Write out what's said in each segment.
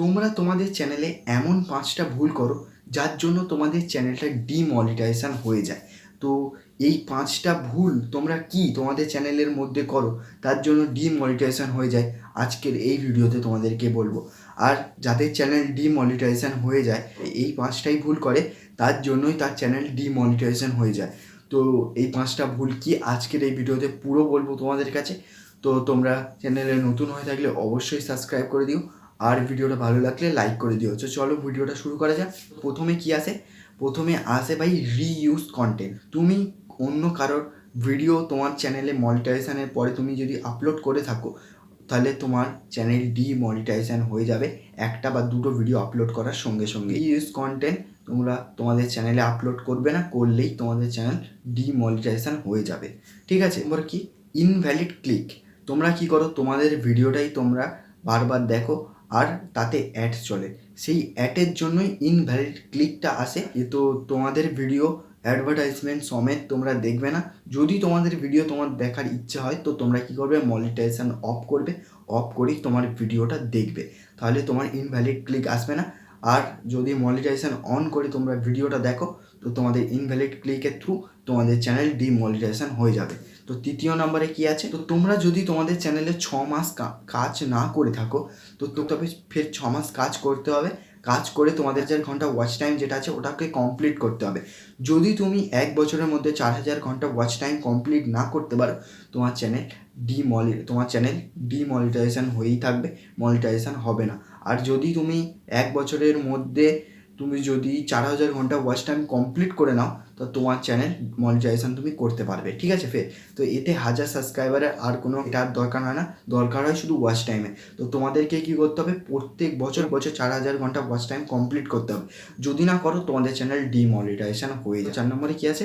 তোমরা তোমাদের চ্যানেলে এমন পাঁচটা ভুল করো, যার জন্য তোমাদের চ্যানেলটা ডিমনিটাইজেশন হয়ে যায়। তো এই পাঁচটা ভুল তোমরা কি তোমাদের চ্যানেলের মধ্যে করো, তার জন্য ডিমনিটাইজেশন হয়ে যায়। আজকের এই ভিডিওতে তোমাদেরকে বলব। আর যাদের চ্যানেল ডিমনিটাইজেশন হয়ে যায়, এই পাঁচটাই ভুল করে, তার জন্যই তার চ্যানেল ডিমনিটাইজেশন হয়ে যায়। তো এই পাঁচটা ভুল কি আজকের এই ভিডিওতে পুরো বলব তোমাদের কাছে। তো তোমরা চ্যানেলে নতুন হয়ে থাকলে অবশ্যই সাবস্ক্রাইব করে দিও। আর ভিডিওটা ভালো লাগলে লাইক করে দিও। তো চলো ভিডিওটা শুরু করা যাক। প্রথমে কি আসে? প্রথমে আসে ভাই রিইউজ কন্টেন্ট তুমি অন্য কারোর ভিডিও তোমার চ্যানেলে মনিটাইজেশনের পরে তুমি যদি আপলোড করে থাকো, তাহলে তোমার চ্যানেল ডিমনিটাইজেশন হয়ে যাবে। একটা বা দুটো ভিডিও আপলোড করার সঙ্গে সঙ্গে। ইউজ কন্টেন্ট তোমরা তোমাদের চ্যানেলে আপলোড করবে না, করলেই তোমাদের চ্যানেল ডিমনিটাইজেশন হয়ে যাবে। ঠিক আছে? এবার কি? ইনভ্যালিড ক্লিক তোমরা কি করো? তোমাদের ভিডিওটাই তোমরা বারবার দেখো। আর তাতে অ্যাড চলে। সেই অ্যাডের জন্যই ইনভ্যালিড ক্লিকটা আসে। তো তোমাদের ভিডিও অ্যাডভার্টাইজমেন্ট সমেত তোমরা দেখবে না। যদি তোমাদের ভিডিও তোমার দেখার ইচ্ছা হয়, তো তোমরা কি করবে? মনিটাইজেশন অফ করবে। অফ করেই তোমার ভিডিওটা দেখবে। তাহলে তোমার ইনভ্যালিড ক্লিক আসবে না। আর যদি মনিটাইজেশন অন করে তোমরা ভিডিওটা দেখো, তো তোমাদের ইনভ্যালিড ক্লিকের থ্রু তোমাদের চ্যানেল ডিমনিটাইজেশন হয়ে যাবে। তো তৃতীয় নম্বরে কি আছে? তো তোমরা যদি তোমাদের চ্যানেলে ছ মাস কাজ না করে থাকো, তো তবে ফের ছ মাস কাজ করতে হবে। কাজ করে তোমাদের চার ঘণ্টা ওয়াচ টাইম যেটা আছে, ওটাকে কমপ্লিট করতে হবে। যদি তুমি এক বছরের মধ্যে চার হাজার ঘণ্টা ওয়াচ টাইম কমপ্লিট না করতে পারো, তোমার চ্যানেল ডিমলি তোমার চ্যানেল ডিমনিটাইজেশন হয়েই থাকবে মনিটাইজেশন হবে না। আর যদি তুমি এক বছরের মধ্যে তুমি যদি চার হাজার ঘণ্টা ওয়াচ টাইম কমপ্লিট করে নাও, তো তোমার চ্যানেল মনিটাইজেশন তুমি করতে পারবে। ঠিক আছে, ফের? তো এতে হাজার সাবস্ক্রাইবারের আর কোনো এটার দরকার হয় না। দরকার হয় শুধু ওয়াচ টাইমে তো তোমাদেরকে কী করতে হবে? প্রত্যেক বছর বছর চার হাজার ঘণ্টা ওয়াচ টাইম কমপ্লিট করতে হবে। যদি না করো, তোমাদের চ্যানেল ডিমনিটাইজেশন হয়ে যায়। চার নম্বরে কী আছে?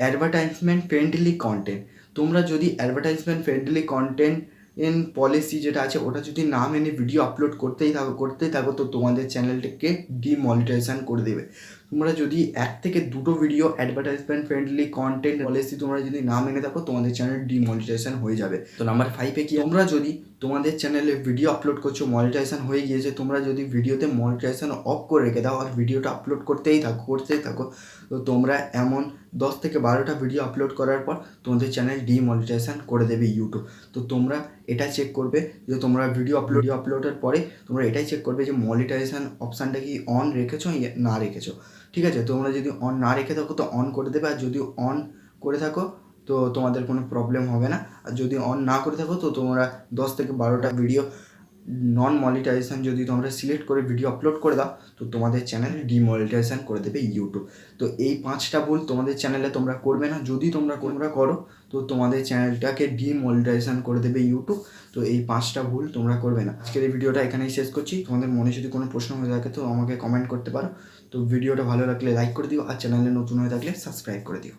অ্যাডভার্টাইজমেন্ট ফ্রেন্ডলি কন্টেন্ট তোমরা যদি advertisement friendly content in policy যেটা আছে, ওটা যদি না মেনে ভিডিও আপলোড করতেই থাকো করতেই থাকো, তো তোমাদের চ্যানেলটাকে ডিমনিটাইজেশন করে দেবে। তোমরা যদি এক থেকে দুটো video advertisement friendly content policy তোমরা যদি না মেনে থাকো, তোমাদের চ্যানেল ডিমনিটাইজেশন হয়ে যাবে। তো নাম্বার ফাইভে কি তোমরা যদি তোমাদের চ্যানেলে ভিডিও আপলোড করছ মনিটাইজেশন হয়ে গিয়েছে, তোমরা যদি ভিডিওতে মনিটাইজেশন অফ করে রেখে দাও আর ভিডিওটা আপলোড করতেই থাকো করতেই থাকো, তো তোমরা এমন দশ থেকে বারোটা ভিডিও আপলোড করার পর তোমাদের চ্যানেল ডিমনিটাইজেশন করে দেবে ইউটিউব তো তোমরা এটা চেক করবে যে তোমরা ভিডিও আপলোড আপলোডের পরে তোমরা এটাই চেক করবে যে মনিটাইজেশন অপশানটা কি অন রেখেছো, না রেখেছো। ঠিক আছে? তোমরা যদি অন না রেখে থাকো, তো অন করে দেবে। আর যদি অন করে থাকো, তো তোমাদের কোনো প্রবলেম হবে না। আর যদি অন না করে থাকো, তো তোমরা দশ থেকে বারোটা ভিডিও নন মনিটাইজেশান যদি তোমরা সিলেক্ট করে ভিডিও আপলোড করে দাও, তো তোমাদের চ্যানেল ডিমনিটাইজেশন করে দেবে ইউটিউব তো এই পাঁচটা ভুল তোমাদের চ্যানেলে তোমরা করবে না। যদি তোমরা তোমরা করো, তো তোমাদের চ্যানেলটাকে ডিমনিটাইজেশন করে দেবে ইউটিউব তো এই পাঁচটা ভুল তোমরা করবে না। আজকের এই ভিডিওটা এখানেই শেষ করছি। তোমাদের মনে যদি কোনো প্রশ্ন হয়ে থাকে, তো আমাকে কমেন্ট করতে পারো। তো ভিডিওটা ভালো লাগলে লাইক করে দিও, আর চ্যানেলে নতুন হয়ে থাকলে সাবস্ক্রাইব করে দিও।